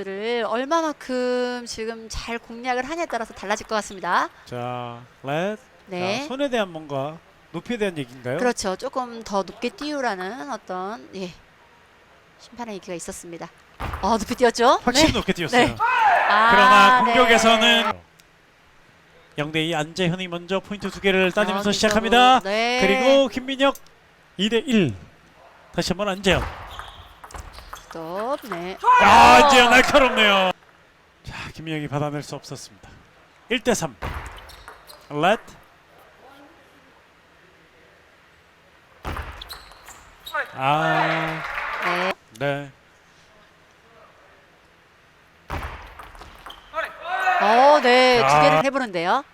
백핸드를 얼마만큼 지금 잘 공략을 하냐에 따라서 달라질 것 같습니다. 자, 렛. 네. 자, 손에 대한 뭔가 높이에 대한 얘기인가요? 그렇죠. 조금 더 높게 띄우라는 어떤 예 심판의 얘기가 있었습니다. 아 높이 띄웠죠? 확실히 네. 높게 뛰었어요. 네. 아, 그러나 네. 공격에서는 0대2 안재현이 먼저 포인트 두 개를 따내면서 아, 시작합니다. 네. 그리고 김민혁 2대1 다시 한번 안재현. 스톱. 네. 아, 안재현 날카롭네요. 자, 김민혁이 받아낼 수 없었습니다. 1대 3. 렛. 아, 네. 네. 어, 네. 두 아. 개를 해 보는데요.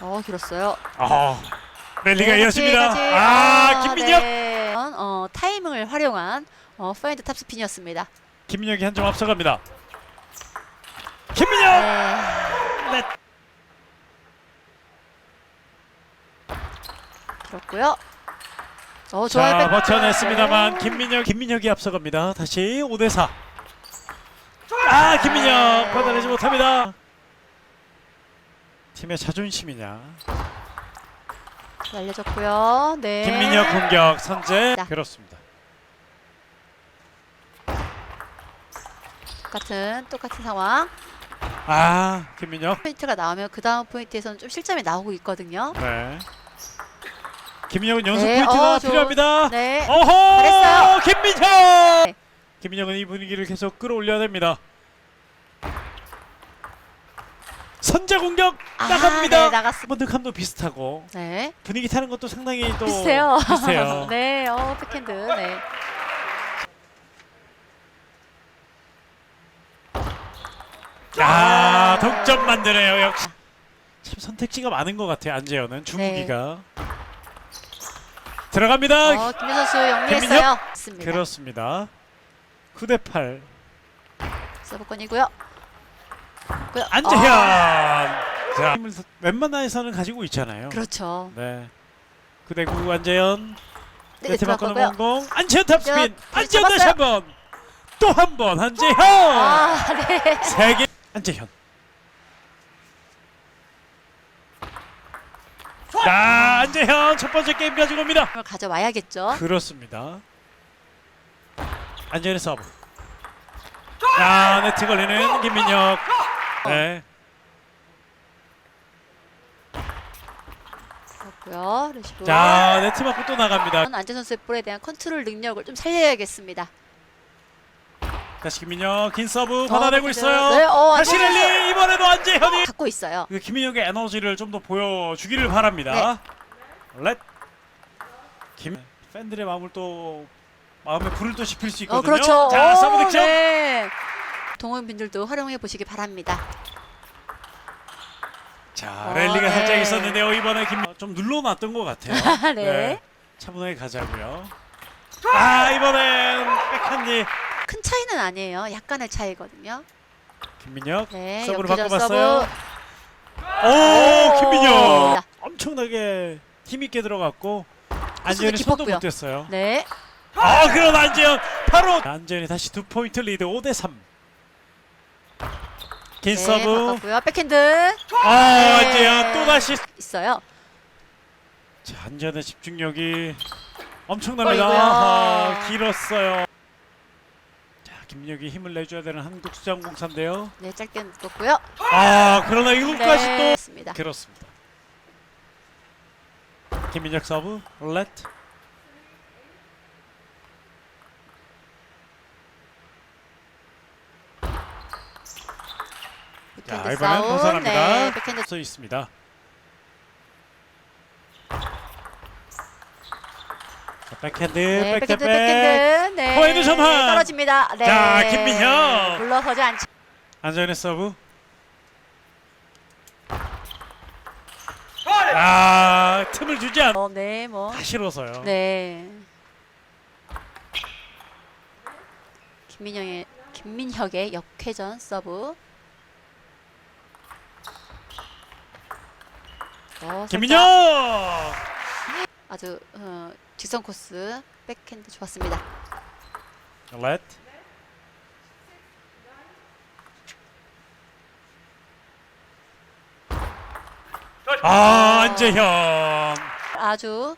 어, 길었어요. 아, 랠리가 네, 이어집니다. 같이, 같이. 아, 김민혁. 네. 어, 타이밍을 활용한 어, 파인드 탑스핀이었습니다. 김민혁이 한 점 앞서갑니다. 김민혁. 네. 네. 그렇고요. 어, 좋아요. 자, 백- 버텨냈습니다만 네. 김민혁 김민혁이 앞서갑니다. 다시 5대 4. 아, 김민혁 받아내지 못합니다. 팀의 자존심이냐? 날려줬고요. 네. 김민혁 공격 선제 자. 그렇습니다. 똑같은 똑같은 상황. 아, 김민혁. 포인트가 나오면 그 다음 포인트에서는 좀 실점이 나오고 있거든요. 네. 김민혁은 연속 네, 포인트가 어, 좋- 필요합니다. 네. 어허! 잘했어요. 김민혁! 네. 김민혁은 이 분위기를 계속 끌어올려야 됩니다. 선제 공격 아, 나갑니다. 네, 나갔습니다. 번드 감도 비슷하고 네. 분위기 타는 것도 상당히 또 비슷해요. 비슷해요. 네. 어, 백핸드. 네. 야, 동점 만드네요. 역시 참 선택지가 많은 것 같아요. 안재현은 중국이가 들어갑니다. 어, 김민 선수 영리했어요. 맞습니다. 그렇습니다. 9대 8. 서브권이고요. 고요. 안재현. 아, 자, 힘을 웬만해서는 가지고 있잖아요. 그렇죠. 네. 9대 9 안재현. 네, 네트 바꾸는 들어갔고요. 공공. 안재현 탑스핀. 안재현, 안재현 다시 잡았어요. 한 번. 또 한 번. 안재현. 아, 네. 세 개. 안재현. 자, 안재현 첫 번째 게임 가지고 옵니다. 을 가져와야겠죠. 그렇습니다. 안재현의 서브. 자, 네트 걸리는 김민혁. 네. 그렇고요. 레시브. 자, 네트 맞고 또 나갑니다. 안재 선수의 볼에 대한 컨트롤 능력을 좀 살려야겠습니다. 다시 김민혁 긴 서브 받아내고 어, 있어요. 네, 어, 다시 안재 랠리 이번에도 안재현이 갖고 있어요. 그 김민혁의 에너지를 좀 더 보여주기를 바랍니다. 렛. 김 팬들의 마음을 또 마음에 불을 또 지필 수 어, 있거든요. 그렇죠. 자, 오, 서브 득점. 네. 동호인분들도 활용해 보시기 바랍니다. 자, 어, 랠리가 네. 살짝 있었는데요. 이번에 김 좀 눌러놨던 것 같아요. 네. 차분하게 가자고요. 아, 이번엔 백한리 큰 차이는 아니에요. 약간의 차이거든요. 김민혁 네. 서브로 바꿔봤어요. 오, 오. 김민혁 엄청나게 힘 있게 들어갔고 안재현이 손도 깊었고요. 못 댔어요. 네. 아, 그런 안재현 바로 안재현이 다시 두 포인트 리드 5 대 3. 긴 네, 서브. 바꿨고요. 백핸드 아, 네. 안재현 또 다시. 있어요. 자, 안재현의 집중력이 엄청납니다. 어이구야. 아, 길었어요. 자, 김민혁이 힘을 내줘야 되는 한국 수자공사인데요. 네, 짧게 묶었고요. 아, 그러나 이것까지 네. 또. 그렇습니다. 김민혁 서브 렛. 자, 백핸드 이번엔 싸움. 벗어납니다. 네, 백핸드 써 있습니다. 자, 백핸드, 네, 백대 백핸드, 백. 백핸드. 네. 전환. 떨어집니다. 네. 자, 김민혁. 물러서지 않죠. 안전의 서브. 아, 틈을 주지 않. 어, 네, 뭐. 다 싫어서요. 네. 김민영의 김민혁의 역회전 서브. 어. 살짝 아주 어, 직선 코스 백핸드 좋았습니다. 렛. 아 안재현 아주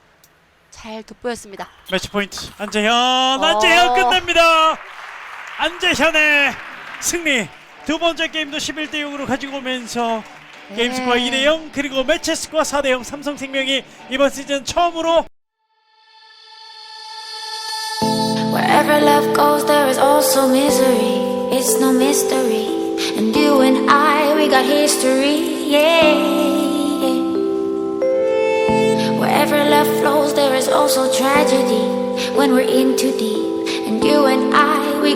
잘 돋보였습니다. 매치 포인트 안재현 안재현 어. 끝냅니다 안재현의 승리 두 번째 게임도 11대 0으로 가지고 오면서 게임 스코어 네. 2대 0 그리고 매치 스코어 4대 0 삼성생명이 이번 시즌 처음으로 Wherever love goes, there is also misery. It's no mystery. And you and I, we got history. Yeah. Wherever love flows, there is also tragedy. When we're in too deep. And you and I,